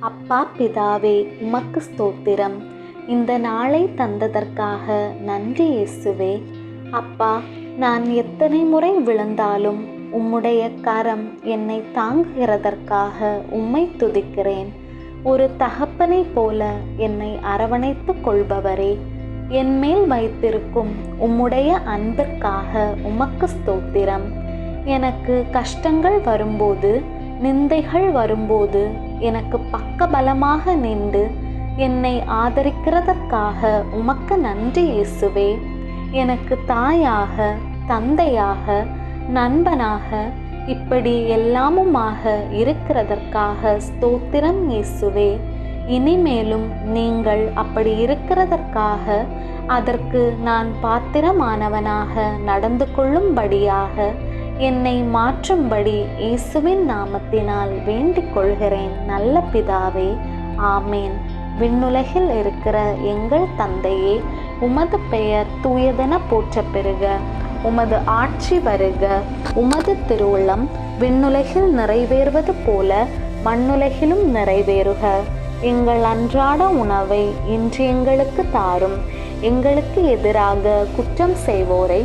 அப்பா பிதாவே உமக்கு ஸ்தோத்திரம். இந்த நாளை தந்ததற்காக நன்றி இயேசுவே. அப்பா நான் எத்தனை முறை விழுந்தாலும் உம்முடைய கரம் என்னை தாங்குகிறதற்காக உம்மை துதிக்கிறேன். ஒரு தகப்பனை போல என்னை அரவணைத்து கொள்பவரே என் மேல் வைத்திருக்கும் உம்முடைய அன்பிற்காக உமக்கு ஸ்தோத்திரம். எனக்கு கஷ்டங்கள் வரும்போது நிந்தைகள் வரும்போது எனக்கு பக்க பலமாக நின்று என்னை ஆதரிக்கிறதற்காக உமக்கு நன்றி இயேசுவே. எனக்கு தாயாக தந்தையாக நண்பனாக இப்படி எல்லாமுமாக இருக்கிறதற்காக ஸ்தோத்திரம் இயேசுவே. இனிமேலும் நீங்கள் அப்படி இருக்கிறதற்காக அதற்கு நான் பாத்திரமானவனாக நடந்து கொள்ளும்படியாக என்னை மாற்றும்படி இயேசுவின் நாமத்தினால் வேண்டிக் கொள்கிறேன் நல்ல பிதாவே. ஆமேன். விண்ணுலகில் இருக்கிற எங்கள் தந்தையே உமது பெயர் தூயதென போற்ற பெறுக. உமது ஆட்சி வருக. உமது திருவுளம் விண்ணுலகில் நிறைவேறுவது போல மண்ணுலகிலும் நிறைவேறுக. எங்கள் அன்றாட உணவை இன்று எங்களுக்கு தாரும். எங்களுக்கு எதிராக குற்றம் செய்வோரை